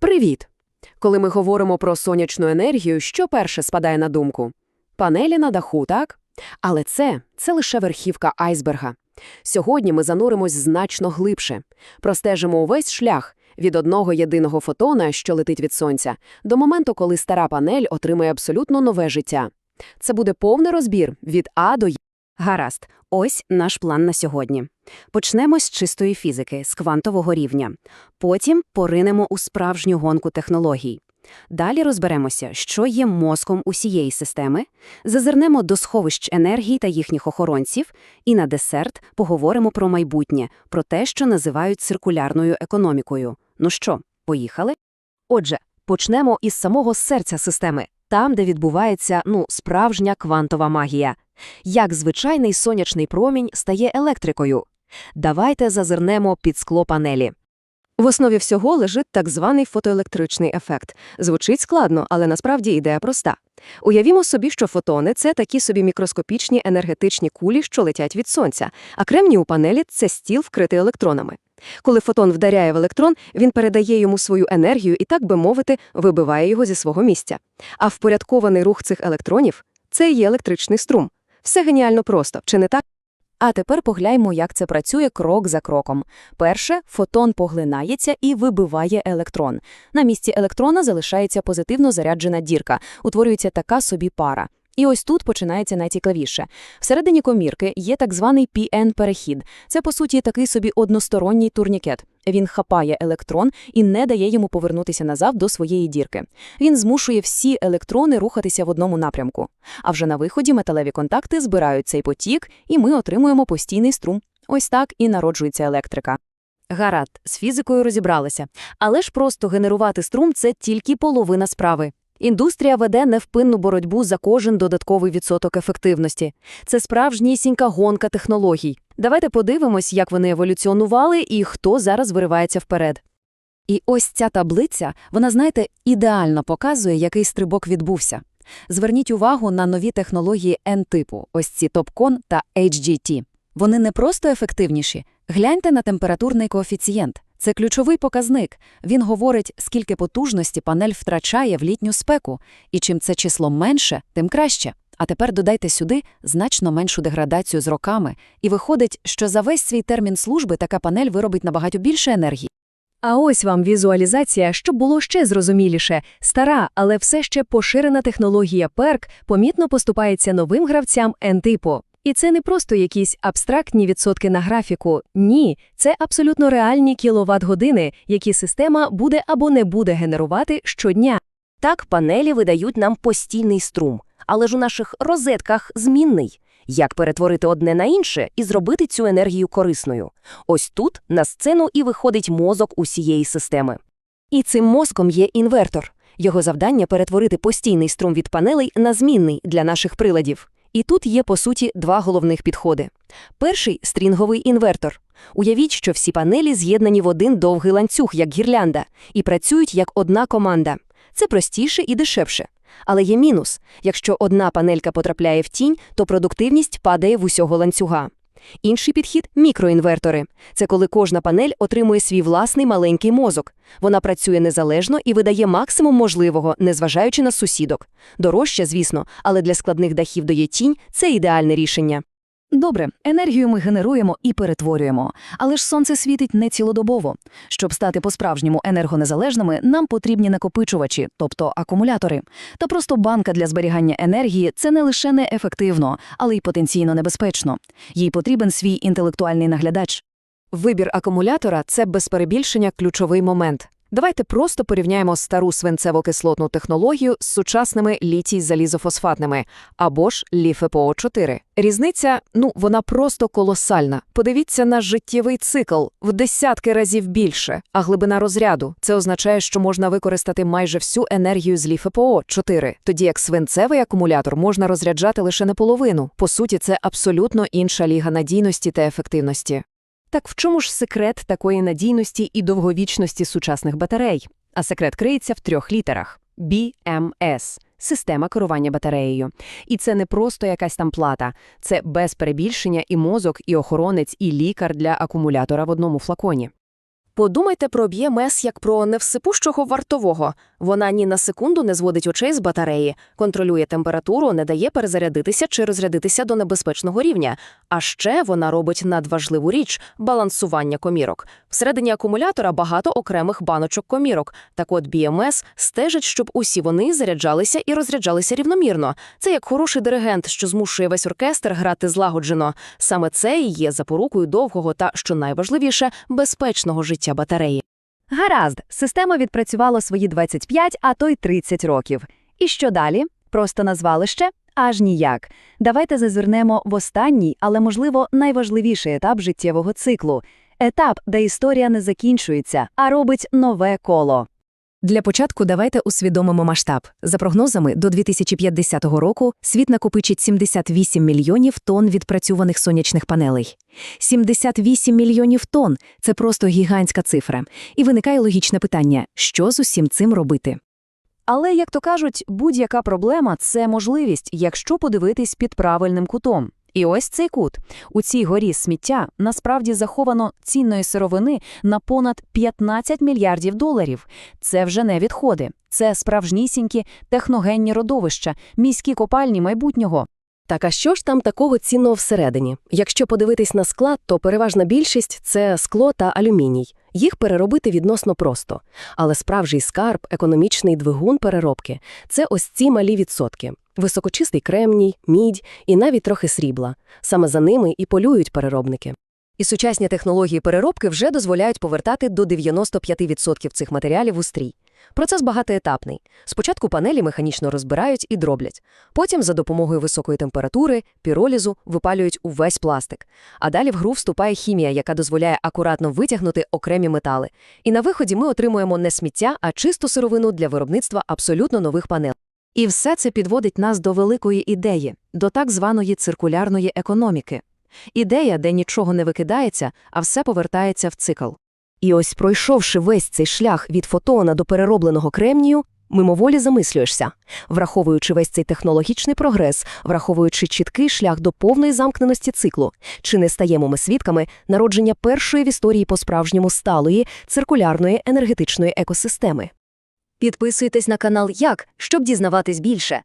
Привіт! Коли ми говоримо про сонячну енергію, що перше спадає на думку? Панелі на даху, так? Але це, це лише верхівка айсберга. Сьогодні ми зануримось значно глибше. Простежимо увесь шлях від одного єдиного фотона, що летить від сонця, до моменту, коли стара панель отримує абсолютно нове життя. Це буде повний розбір від А до Я. Гаразд, ось наш план на сьогодні. Почнемо з чистої фізики, з квантового рівня. Потім поринемо у справжню гонку технологій. Далі розберемося, що є мозком усієї системи, зазирнемо до сховищ енергії та їхніх охоронців, і на десерт поговоримо про майбутнє, про те, що називають циркулярною економікою. Ну що, поїхали? Отже, почнемо із самого серця системи, там, де відбувається, ну, справжня квантова магія. Як звичайний сонячний промінь стає електрикою. Давайте зазирнемо під скло панелі. В основі всього лежить так званий фотоелектричний ефект. Звучить складно, але насправді ідея проста. Уявімо собі, що фотони – це такі собі мікроскопічні енергетичні кулі, що летять від сонця, а кремній у панелі – це стіл, вкритий електронами. Коли фотон вдаряє в електрон, він передає йому свою енергію і, так би мовити, вибиває його зі свого місця. А впорядкований рух цих електронів – це і є електричний струм. Все геніально просто, чи не так? А тепер погляньмо, як це працює крок за кроком. Перше, фотон поглинається і вибиває електрон. На місці електрона залишається позитивно заряджена дірка, утворюється така собі пара. І ось тут починається найцікавіше. Всередині комірки є так званий PN-перехід. Це, по суті, такий собі односторонній турнікет. Він хапає електрон і не дає йому повернутися назад до своєї дірки. Він змушує всі електрони рухатися в одному напрямку. А вже на виході металеві контакти збирають цей потік, і ми отримуємо постійний струм. Ось так і народжується електрика. Гаразд, з фізикою розібралися. Але ж просто генерувати струм – це тільки половина справи. Індустрія веде невпинну боротьбу за кожен додатковий відсоток ефективності. Це справжнісінька гонка технологій. Давайте подивимось, як вони еволюціонували і хто зараз виривається вперед. І ось ця таблиця, вона, знаєте, ідеально показує, який стрибок відбувся. Зверніть увагу на нові технології N-типу, ось ці TOPCon та HGT. Вони не просто ефективніші. Гляньте на температурний коефіцієнт. Це ключовий показник. Він говорить, скільки потужності панель втрачає в літню спеку, і чим це число менше, тим краще. А тепер додайте сюди значно меншу деградацію з роками, і виходить, що за весь свій термін служби така панель виробить набагато більше енергії. А ось вам візуалізація, щоб було ще зрозуміліше. Стара, але все ще поширена технологія PERC помітно поступається новим гравцям N-типу. І це не просто якісь абстрактні відсотки на графіку. Ні, це абсолютно реальні кіловат-години, які система буде або не буде генерувати щодня. Так, панелі видають нам постійний струм, але ж у наших розетках змінний. Як перетворити одне на інше і зробити цю енергію корисною? Ось тут на сцену і виходить мозок усієї системи. І цим мозком є інвертор. Його завдання перетворити постійний струм від панелей на змінний для наших приладів. І тут є, по суті, два головних підходи. Перший стрінговий інвертор. Уявіть, що всі панелі з'єднані в один довгий ланцюг, як гірлянда, і працюють як одна команда. Це простіше і дешевше. Але є мінус. Якщо одна панелька потрапляє в тінь, то продуктивність падає в усього ланцюга. Інший підхід мікроінвертори. Це коли кожна панель отримує свій власний маленький мозок. Вона працює незалежно і видає максимум можливого, незважаючи на сусідок. Дорожче, звісно, але для складних дахів до є тінь це ідеальне рішення. Добре, енергію ми генеруємо і перетворюємо, але ж сонце світить не цілодобово. Щоб стати по-справжньому енергонезалежними, нам потрібні накопичувачі, тобто акумулятори. Та просто банка для зберігання енергії це не лише неефективно, але й потенційно небезпечно. Їй потрібен свій інтелектуальний наглядач. Вибір акумулятора це без перебільшення ключовий момент. Давайте просто порівняємо стару свинцево-кислотну технологію з сучасними літій-залізофосфатними або ж ЛіФПО-4. Різниця, ну, вона просто колосальна. Подивіться на життєвий цикл в десятки разів більше, а глибина розряду це означає, що можна використати майже всю енергію з ЛіФПО-4, тоді як свинцевий акумулятор можна розряджати лише наполовину. По суті, це абсолютно інша ліга надійності та ефективності. Так в чому ж секрет такої надійності і довговічності сучасних батарей? А секрет криється в трьох літерах BMS – система керування батареєю. І це не просто якась там плата, це без перебільшення і мозок, і охоронець, і лікар для акумулятора в одному флаконі. Подумайте про BMS як про невсипущого вартового. Вона ні на секунду не зводить очей з батареї, контролює температуру, не дає перезарядитися чи розрядитися до небезпечного рівня. А ще вона робить надважливу річ – балансування комірок. Всередині акумулятора багато окремих баночок комірок. Так от BMS стежить, щоб усі вони заряджалися і розряджалися рівномірно. Це як хороший диригент, що змушує весь оркестр грати злагоджено. Саме це і є запорукою довгого та, що найважливіше, безпечного життя батареї. Гаразд, система відпрацювала свої 25, а то й 30 років. І що далі? Просто назвали ще? Аж ніяк. Давайте зазирнемо в останній, але, можливо, найважливіший етап життєвого циклу. Етап, де історія не закінчується, а робить нове коло. Для початку давайте усвідомимо масштаб. За прогнозами, до 2050 року світ накопичить 78 мільйонів тонн відпрацьованих сонячних панелей. 78 мільйонів тонн – це просто гігантська цифра. І виникає логічне питання, що з усім цим робити? Але, як то кажуть, будь-яка проблема – це можливість, якщо подивитись під правильним кутом. І ось цей кут. У цій горі сміття насправді заховано цінної сировини на понад 15 мільярдів доларів. Це вже не відходи. Це справжнісінькі техногенні родовища, міські копальні майбутнього. Так а що ж там такого цінного всередині? Якщо подивитись на склад, то переважна більшість – це скло та алюміній. Їх переробити відносно просто. Але справжній скарб, економічний двигун переробки – це ось ці малі відсотки. Високочистий кремній, мідь і навіть трохи срібла. Саме за ними і полюють переробники. І сучасні технології переробки вже дозволяють повертати до 95% цих матеріалів у стрій. Процес багатоетапний. Спочатку панелі механічно розбирають і дроблять. Потім за допомогою високої температури, піролізу випалюють увесь пластик. А далі в гру вступає хімія, яка дозволяє акуратно витягнути окремі метали. І на виході ми отримуємо не сміття, а чисту сировину для виробництва абсолютно нових панелей. І все це підводить нас до великої ідеї, до так званої циркулярної економіки. Ідея, де нічого не викидається, а все повертається в цикл. І ось пройшовши весь цей шлях від фотона до переробленого кремнію, мимоволі замислюєшся, враховуючи весь цей технологічний прогрес, враховуючи чіткий шлях до повної замкненості циклу, чи не стаємо ми свідками народження першої в історії по-справжньому сталої циркулярної енергетичної екосистеми. Підписуйтесь на канал Як, щоб дізнаватись більше.